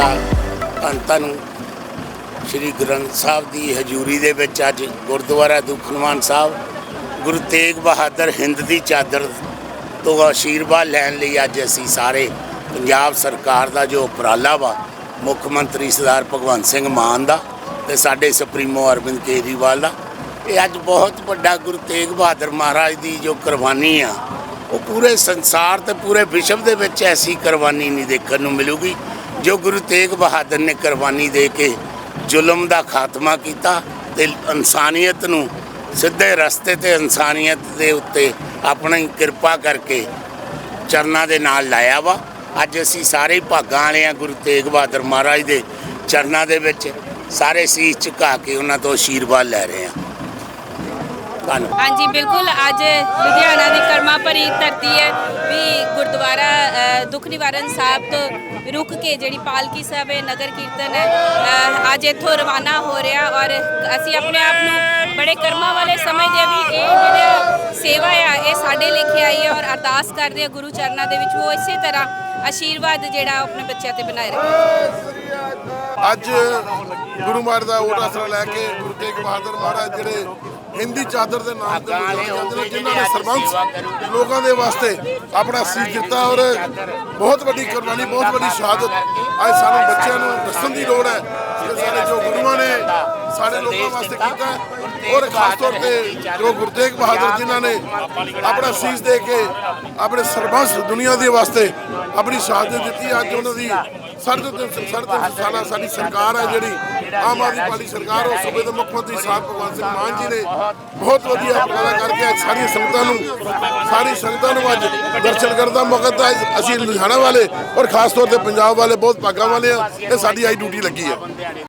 ਸੰਗਤਾਂ ਨੂੰ ਸ੍ਰੀ ਗ੍ਰੰਥ ਸਾਹਿਬ ਦੀ ਹਜ਼ੂਰੀ ਦੇ ਵਿੱਚ ਅੱਜ ਗੁਰਦੁਆਰਾ ਦੁਖਨਵਾਨ ਸਾਹਿਬ, ਗੁਰੂ ਤੇਗ ਬਹਾਦਰ ਹਿੰਦ ਦੀ ਚਾਦਰ ਤੋਂ ਆਸ਼ੀਰਵਾਦ ਲੈਣ ਲਈ ਅੱਜ ਅਸੀਂ ਸਾਰੇ ਪੰਜਾਬ ਸਰਕਾਰ ਦਾ ਜੋ ਉਪਰਾਲਾ ਵਾ, ਮੁੱਖ ਮੰਤਰੀ ਸਰਦਾਰ ਭਗਵੰਤ ਸਿੰਘ ਮਾਨ ਦਾ ਤੇ ਸਾਡੇ ਸੁਪਰੀਮੋ ਅਰਵਿੰਦ ਕੇਜਰੀਵਾਲ ਦਾ, ਇਹ ਅੱਜ ਬਹੁਤ ਵੱਡਾ ਗੁਰੂ ਤੇਗ ਬਹਾਦਰ ਮਹਾਰਾਜ ਦੀ ਜੋ ਕੁਰਬਾਨੀ ਆ, ਉਹ ਪੂਰੇ ਸੰਸਾਰ ਤੇ ਪੂਰੇ ਵਿਸ਼ਵ ਦੇ ਵਿੱਚ ਐਸੀ ਕੁਰਬਾਨੀ ਨਹੀਂ ਦੇਖਣ ਨੂੰ ਮਿਲੂਗੀ। ਜੋ ਗੁਰੂ ਤੇਗ ਬਹਾਦਰ ਨੇ ਕੁਰਬਾਨੀ ਦੇ ਕੇ ਜ਼ੁਲਮ ਦਾ ਖਾਤਮਾ ਕੀਤਾ ਤੇ ਇਨਸਾਨੀਅਤ ਨੂੰ ਸਿੱਧੇ ਰਸਤੇ ਤੇ ਇਨਸਾਨੀਅਤ ਦੇ ਉੱਤੇ ਆਪਣੀ ਕਿਰਪਾ ਕਰਕੇ ਚਰਨਾਂ ਦੇ ਨਾਲ ਲਾਇਆ ਵਾ। ਅੱਜ ਅਸੀਂ ਸਾਰੇ ਹੀ ਭਾਗਾਂ ਵਾਲੇ ਆ ਗੁਰੂ ਤੇਗ ਬਹਾਦਰ ਮਹਾਰਾਜ ਦੇ ਚਰਨਾਂ ਦੇ ਵਿੱਚ। ਸਾਰੇ ਸੀਸ ਝੁਕਾ ਕੇ ਉਹਨਾਂ ਤੋਂ ਆਸ਼ੀਰਵਾਦ ਲੈ ਰਹੇ ਆ। ਧੰਨਵਾਦ ਹਾਂਜੀ ਬਿਲਕੁਲ। ਅੱਜ ਲੁਧਿਆਣਾ ਦੀ ਕਰਮਾ ਭਰੀ ਧਰਤੀ ਹੈ। ਵੀ ਗੁਰਦੁਆਰਾ ਦੁੱਖ ਨਿਵਾਰਨ ਸਾਹਿਬ ਤੋਂ ਰੁਕ ਕੇ ਜਿਹੜੀ ਪਾਲਕੀ ਸਾਹਿਬ ਹੈ ਨਗਰ ਕੀਰਤਨ ਹੈ ਅੱਜ ਇੱਥੋਂ ਰਵਾਨਾ ਹੋ ਰਿਹਾ ਔਰ ਅਸੀਂ ਆਪਣੇ ਆਪ ਨੂੰ ਬੜੇ ਕਰਮਾਂ ਵਾਲੇ ਸਮਝਦੇ ਵੀ ਇਹ ਜਿਹੜਾ ਸੇਵਾ ਆ ਇਹ ਸਾਡੇ ਲੇਖੇ ਆਈ ਹੈ ਔਰ ਅਰਦਾਸ ਕਰਦੇ ਆ ਗੁਰੂ ਚਰਨਾਂ ਦੇ ਵਿੱਚ। ਉਹ ਇਸੇ ਤਰ੍ਹਾਂ ਆਸ਼ੀਰਵਾਦ ਜਿਹੜਾ ਆਪਣੇ ਬੱਚਿਆਂ ਤੇ ਬਣਾਏ ਰੱਖੇ। ਅੱਜ ਗੁਰੂ ਮਹਾਰਾਜ ਦਾ ਓਟ ਆਸਰਾ ਲੈ ਕੇ ਗੁਰੂ ਤੇਗ ਬਹਾਦਰ ਮਹਾਰਾਜ ਜਿਹੜੇ ਹਿੰਦੀ ਚਾਦਰ ਦੇ ਨਾਮ ਤੇ ਜਾਂਦੇ ਨੇ ਜਿਨ੍ਹਾਂ ਨੇ ਸਰਬੰਸ ਲੋਕਾਂ ਦੇ ਵਾਸਤੇ ਆਪਣਾ ਸੀਸ ਦਿੱਤਾ ਔਰ ਬਹੁਤ ਵੱਡੀ ਕੁਰਬਾਨੀ ਬਹੁਤ ਵੱਡੀ ਸ਼ਹਾਦਤ। ਅੱਜ ਸਾਨੂੰ ਬੱਚਿਆਂ ਨੂੰ ਦੱਸਣ ਦੀ ਲੋੜ ਹੈ ਕਿ ਸਾਡੇ ਜੋ ਗੁਰੂਆਂ ਨੇ ਸਾਡੇ ਲੋਕਾਂ ਵਾਸਤੇ ਕੀਤਾ। ਔਰ ਖਾਸ ਤੌਰ ਤੇ ਜੋ ਗੁਰੂ ਤੇਗ ਬਹਾਦਰ ਜਿਨ੍ਹਾਂ ਨੇ ਆਪਣਾ ਸੀਸ ਦੇ ਕੇ ਆਪਣੇ ਸਰਬੰਸ ਦੁਨੀਆ ਦੇ ਵਾਸਤੇ ਆਪਣੀ ਸ਼ਹਾਦਤ ਦਿੱਤੀ ਅੱਜ ਉਹਨਾਂ ਦੀ ਸਾਡੇ ਤੋਂ ਸਾਡੇ ਤੋਂ ਸਾਲਾ ਸਾਡੀ ਸਰਕਾਰ ਹੈ ਜਿਹੜੀ ਆਮ ਆਦਮੀ ਪਾਰਟੀ ਸਰਕਾਰ ਉਸ ਸੂਬੇ ਦੇ ਮੁੱਖ ਮੰਤਰੀ ਸਾਹਿਬ ਭਗਵੰਤ ਸਿੰਘ ਮਾਨ ਜੀ ਨੇ ਬਹੁਤ ਵਧੀਆ ਉਪਰਾਲਾ ਕਰਕੇ ਅੱਜ ਸਾਰੀਆਂ ਸੰਗਤਾਂ ਨੂੰ ਸਾਰੀ ਸੰਗਤਾਂ ਨੂੰ ਅੱਜ ਦਰਸ਼ਨ ਕਰਨ ਦਾ ਮੌਕਾ ਦਿੱਤਾ। ਅਸੀਂ ਲੁਧਿਆਣਾ ਵਾਲੇ ਔਰ ਖਾਸ ਤੌਰ ਤੇ ਪੰਜਾਬ ਵਾਲੇ ਬਹੁਤ ਭਾਗਾਂ ਵਾਲੇ ਆ ਇਹ ਸਾਡੀ ਅੱਜ ਡਿਊਟੀ ਲੱਗੀ ਹੈ।